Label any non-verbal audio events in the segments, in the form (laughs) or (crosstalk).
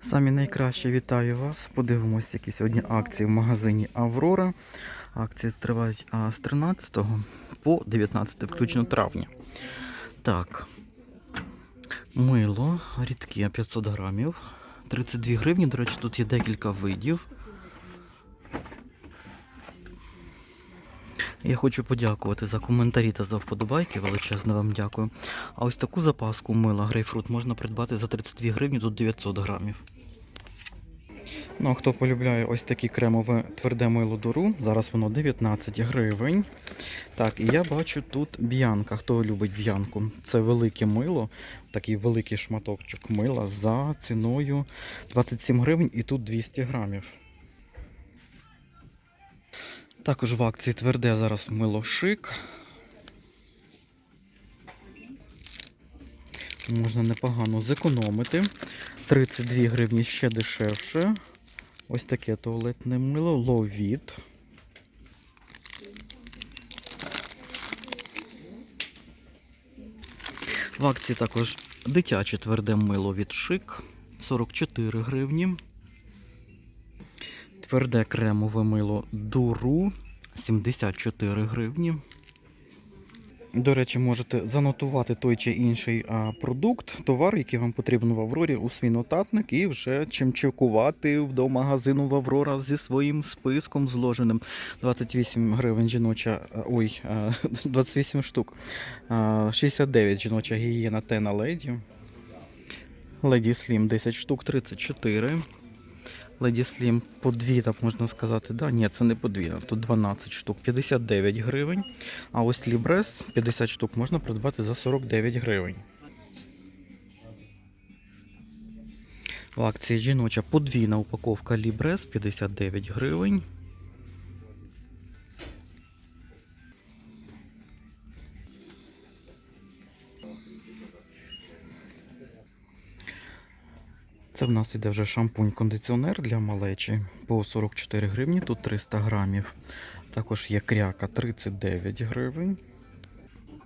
Самі найкраще вітаю вас. Подивимось, які сьогодні акції в магазині Аврора. Акції тривають з 13 по 19 включно травня. Так. Мило рідке 500 грамів. 32 гривні. До речі, тут є декілька видів. Я хочу подякувати за коментарі та за вподобайки. Величезне вам дякую. А ось таку запаску мила грейпфрут можна придбати за 32 гривні, тут 900 грамів. Ну, а хто полюбляє ось таке кремове тверде мило дуру, зараз воно 19 гривень. Так, і я бачу тут б'янка. Хто любить б'янку? Це велике мило, такий великий шматочок мила за ціною 27 гривень і тут 200 грамів. Також в акції тверде зараз мило шик. Можна непогано зекономити. 32 гривні ще дешевше. Ось таке туалетне мило Ловіт. В акції також дитяче тверде мило від шик 44 гривні. Тверде кремове мило Дуру 74 гривні. До речі, можете занотувати той чи інший продукт, товар, який вам потрібен в Аврорі у свій нотатник, і вже чим чекувати до магазину в Аврора зі своїм списком зложеним. 28 гривень жіноча, ой, 28 (laughs) штук. 69 жіноча гігієна Тена Леді. Леді Слім 10 штук, 34. Леді Слім подвійна, можна сказати. Да? Ні, це не подвійна, тут 12 штук, 59 гривень. А ось Лібрес 50 штук можна придбати за 49 гривень. В акції жіноча подвійна упаковка Лібрес 59 гривень. Це в нас іде вже шампунь-кондиціонер для малечі по 44 гривні, тут 300 грамів. Також є кряка 39 гривень.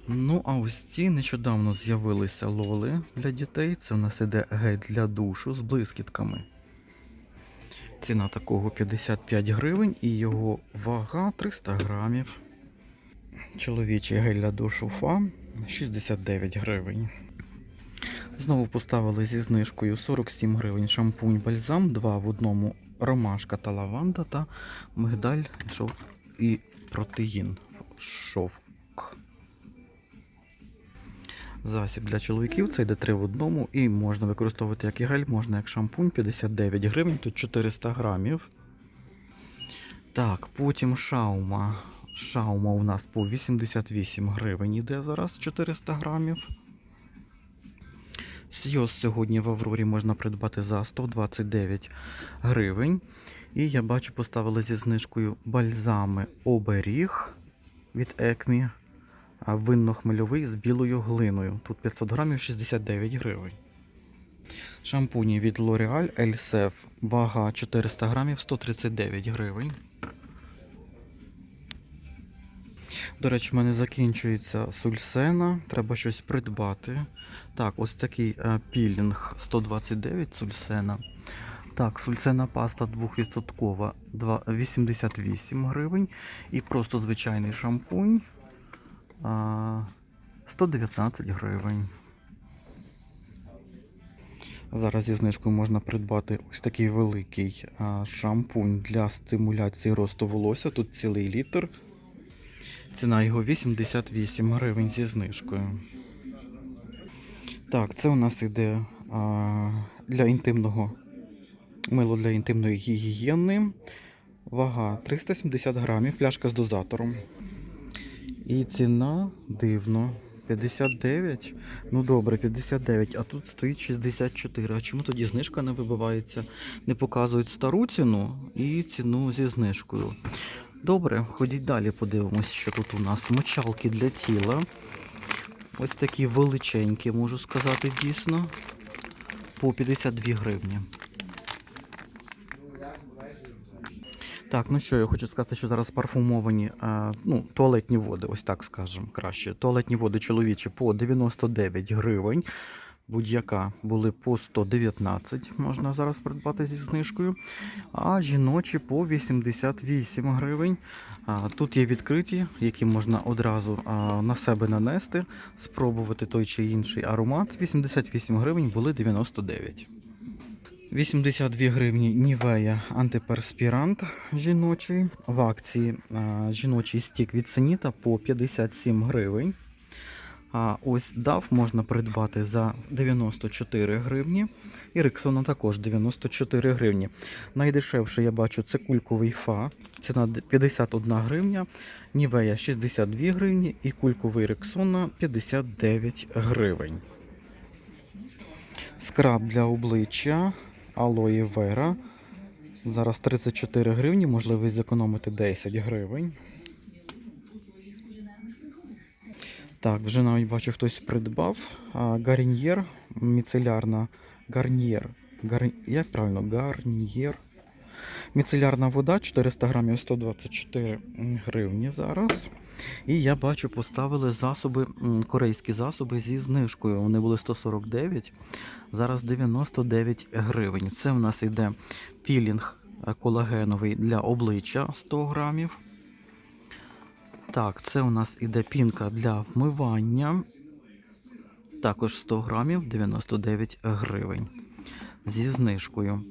Ну, а ось ці нещодавно з'явилися лоли для дітей. Це в нас іде гель для душу з блискітками. Ціна такого 55 гривень і його вага 300 грамів. Чоловічий гель для душу ФА 69 гривень. Знову поставили зі знижкою 47 гривень шампунь бальзам, два в одному ромашка та лаванда та мигдаль шовк і протеїн. Шовк. Засіб для чоловіків це йде 3 в одному і можна використовувати як і гель, можна як шампунь 59 гривень, тут 400 грамів. Так, потім шаума. Шаума у нас по 88 гривень іде зараз 400 грамів. Сйоз сьогодні в Аврорі можна придбати за 129 гривень. І я бачу, поставили зі знижкою бальзами оберіг від Екмі, а винно-хмельовий з білою глиною. Тут 500 грамів 69 гривень. Шампуні від L'Oreal Elsef, вага 400 грамів 139 гривень. До речі, в мене закінчується сульсена, треба щось придбати. Так, ось такий е, пілінг 129 сульсена. Так, сульсена паста 2% 88 гривень. І просто звичайний шампунь а, 119 гривень. Зараз зі знижкою можна придбати ось такий великий а, шампунь для стимуляції росту волосся. Тут цілий літр. Ціна його 88 гривень зі знижкою. Так, це у нас іде а, для інтимного мило для інтимної гігієни. Вага 370 грамів, пляшка з дозатором. І ціна дивно. 59. Ну добре, 59, а тут стоїть 64. А чому тоді знижка не вибивається? Не показують стару ціну і ціну зі знижкою. Добре, ходіть далі, подивимось, що тут у нас. Мочалки для тіла. Ось такі величенькі, можу сказати, дійсно. По 52 гривні. Так, ну що, я хочу сказати, що зараз парфумовані е, ну, туалетні води, ось так скажемо краще. Туалетні води чоловічі по 99 гривень. Будь-яка були по 119, можна зараз придбати зі знижкою. А жіночі по 88 гривень. Тут є відкриті, які можна одразу на себе нанести, спробувати той чи інший аромат. 88 гривень були 99. 82 гривні Нівея антиперспірант жіночий. В акції жіночий стік від Сеніта по 57 гривень. А ось DAF можна придбати за 94 гривні. І Рексона також 94 гривні. Найдешевше я бачу це кульковий фа. Ціна 51 гривня. Нівея 62 гривні і кульковий Рексона 59 гривень. Скраб для обличчя Алоє Вера. Зараз 34 гривні, можливість зекономити 10 гривень. Так, вже навіть бачу, хтось придбав. Гарньєр, міцелярна гарньєр. Гар... Як правильно? Гарньєр. Міцелярна вода 400 грамів 124 гривні зараз. І я бачу, поставили засоби, корейські засоби зі знижкою. Вони були 149, зараз 99 гривень. Це в нас іде пілінг е, колагеновий для обличчя 100 грамів. Так, це у нас іде пінка для вмивання. Також 100 грамів 99 гривень. Зі знижкою.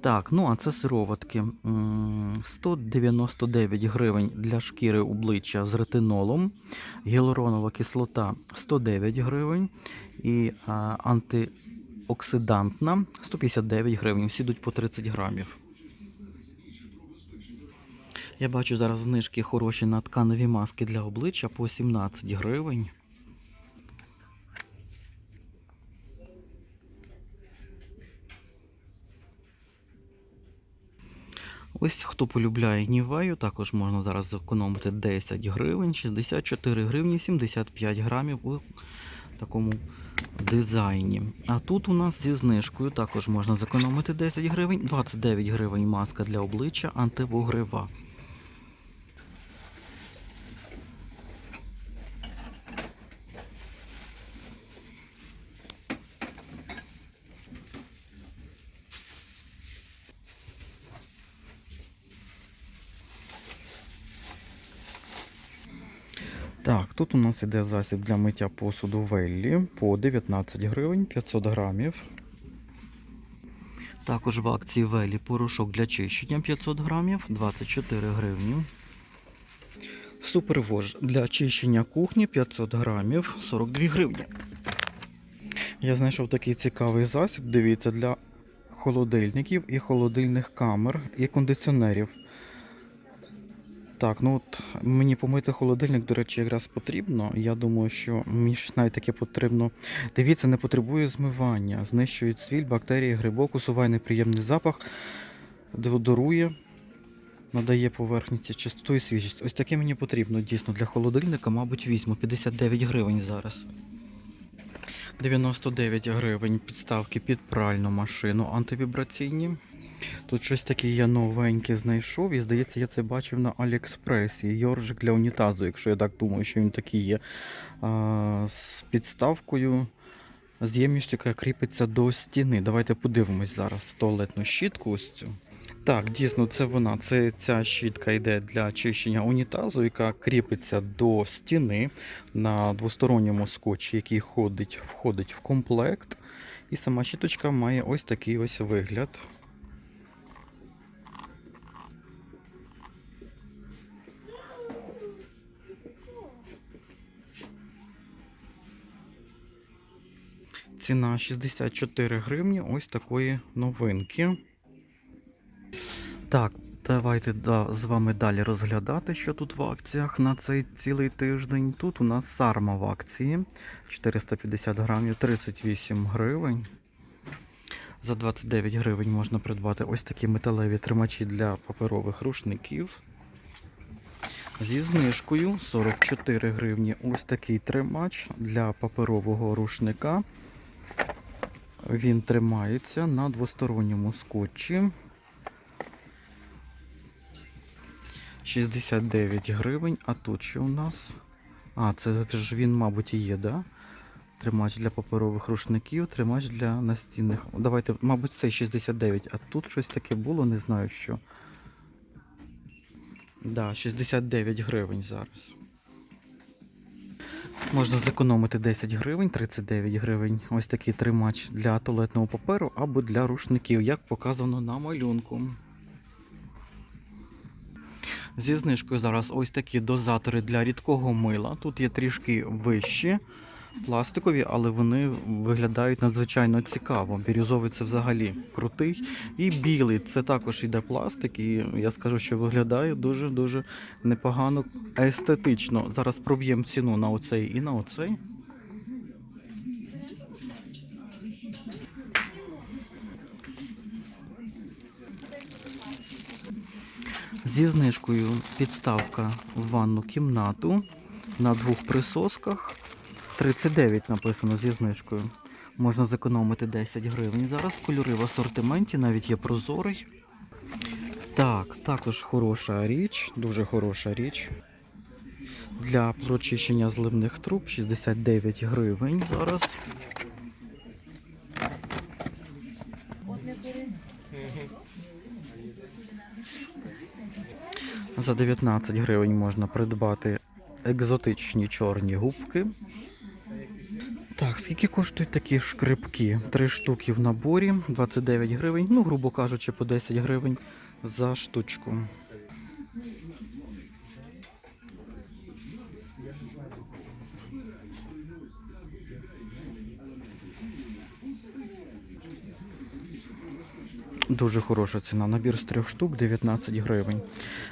Так, ну а це сироватки. 199 гривень для шкіри обличчя з ретинолом. Гіалуронова кислота 109 гривень. І антиоксидантна 159 гривень. Всі йдуть по 30 грамів. Я бачу зараз знижки хороші на тканеві маски для обличчя по 17 гривень. Ось хто полюбляє нівею, також можна зараз зекономити 10 гривень, 64 гривні, 75 грамів у такому дизайні. А тут у нас зі знижкою також можна зекономити 10 гривень, 29 гривень маска для обличчя антивугрива. Так, тут у нас іде засіб для миття посуду Веллі по 19 гривень 500 грамів. Також в акції Веллі порошок для чищення 500 грамів 24 гривні. Супервож для очищення кухні 500 грамів 42 гривні. Я знайшов такий цікавий засіб, дивіться, для холодильників і холодильних камер і кондиціонерів. Так, ну от мені помити холодильник, до речі, якраз потрібно. Я думаю, що мені ж навіть таке потрібно. Дивіться, не потребує змивання. Знищують цвіль, бактерії, грибок, усуває неприємний запах, деодорує, надає поверхніці чистоту і свіжість. Ось таке мені потрібно дійсно для холодильника, мабуть, візьму 59 гривень зараз. 99 гривень підставки під пральну машину антивібраційні. Тут щось таке я новеньке знайшов, і здається, я це бачив на Аліекспресі. Йоржик для унітазу, якщо я так думаю, що він такий є. А, з підставкою, з ємністю, яка кріпиться до стіни. Давайте подивимось зараз туалетну щітку ось цю. Так, дійсно, це вона. Це ця щітка йде для очищення унітазу, яка кріпиться до стіни на двосторонньому скотчі, який ходить, входить в комплект. І сама щіточка має ось такий ось вигляд. Ціна 64 гривні ось такої новинки. Так, давайте да, з вами далі розглядати, що тут в акціях на цей цілий тиждень. Тут у нас сарма в акції 450 грамів, 38 гривень. За 29 гривень можна придбати ось такі металеві тримачі для паперових рушників. Зі знижкою 44 гривні. Ось такий тримач для паперового рушника. Він тримається на двосторонньому скотчі. 69 гривень. А тут що у нас? А, це ж він, мабуть, і є, да? Тримач для паперових рушників, тримач для настінних. Давайте, мабуть, цей 69, а тут щось таке було, не знаю що. Да, 69 гривень зараз. Можна зекономити 10 гривень, 39 гривень. Ось такий тримач для туалетного паперу або для рушників, як показано на малюнку. Зі знижкою зараз ось такі дозатори для рідкого мила. Тут є трішки вищі, пластикові, але вони виглядають надзвичайно цікаво. Бірюзовий це взагалі крутий. І білий це також іде пластик, і я скажу, що виглядає дуже-дуже непогано естетично. Зараз проб'ємо ціну на оцей і на оцей. Зі знижкою підставка в ванну кімнату на двох присосках. 39 написано зі знижкою. Можна зекономити 10 гривень. Зараз кольори в асортименті, навіть є прозорий. Так, також хороша річ, дуже хороша річ. Для прочищення зливних труб 69 гривень зараз. За 19 гривень можна придбати екзотичні чорні губки. Так, скільки коштують такі шкрипки? Три штуки в наборі, 29 гривень, ну, грубо кажучи, по 10 гривень за штучку. Дуже хороша ціна. Набір з трьох штук 19 гривень.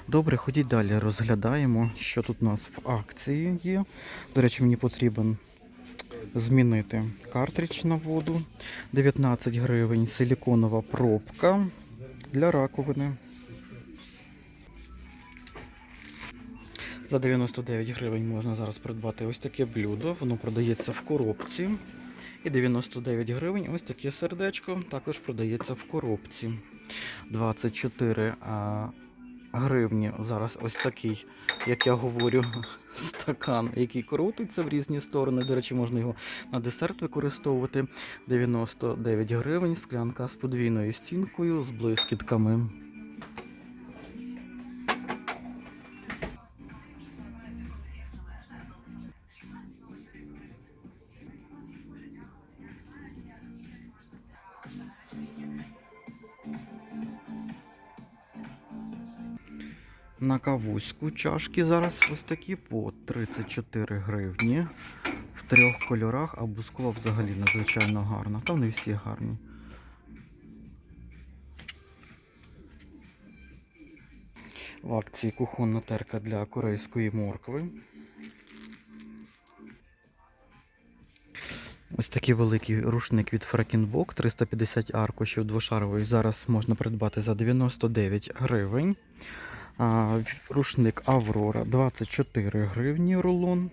Добре, ходіть далі, розглядаємо, що тут у нас в акції є. До речі, мені потрібен змінити картридж на воду. 19 гривень силіконова пробка для раковини. За 99 гривень можна зараз придбати ось таке блюдо. Воно продається в коробці. І 99 гривень ось таке сердечко також продається в коробці. 24 а, гривні. Зараз ось такий, як я говорю, (laughs) стакан, який крутиться в різні сторони. До речі, можна його на десерт використовувати. 99 гривень, склянка з подвійною стінкою, з блискітками. На кавуську чашки зараз ось такі по 34 гривні. В трьох кольорах, а бускова взагалі надзвичайно гарна. Та вони всі гарні. В акції кухонна терка для корейської моркви. Ось такий великий рушник від Фрекінбок, 350 аркушів двошаровий. Зараз можна придбати за 99 гривень. Рушник Аврора 24 гривні рулон.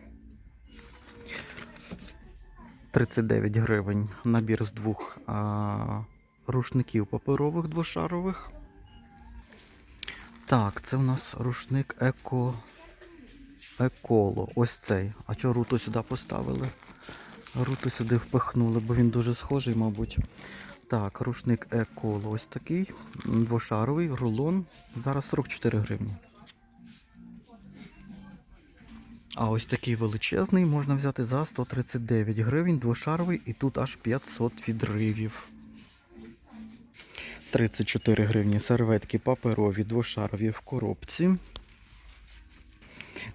39 гривень набір з двох а, рушників паперових двошарових. Так, це у нас рушник Еко Еколо. Ось цей. А чого руту сюди поставили? Руту сюди впихнули, бо він дуже схожий, мабуть. Так, рушник Еколо ось такий, двошаровий, рулон. Зараз 44 гривні. А ось такий величезний можна взяти за 139 гривень, двошаровий, і тут аж 500 відривів. 34 гривні серветки паперові, двошарові в коробці.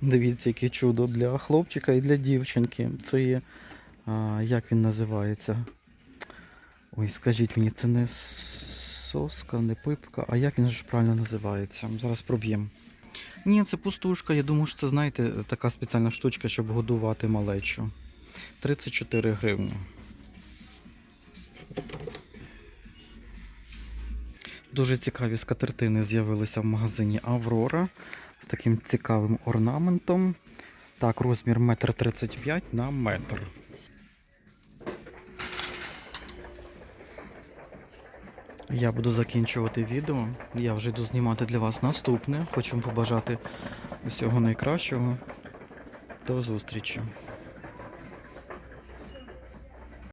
Дивіться, яке чудо для хлопчика і для дівчинки. Це є, а, як він називається? Ой, скажіть мені, це не соска, не пипка, а як він ж правильно називається? Зараз проб'ємо. Ні, це пустушка. Я думаю, що це, знаєте, така спеціальна штучка, щоб годувати малечу. 34 гривні. Дуже цікаві скатертини з'явилися в магазині Аврора з таким цікавим орнаментом. Так, розмір 1,35 м на метр. Я буду закінчувати відео. Я вже йду знімати для вас наступне. Хочу вам побажати усього найкращого. До зустрічі.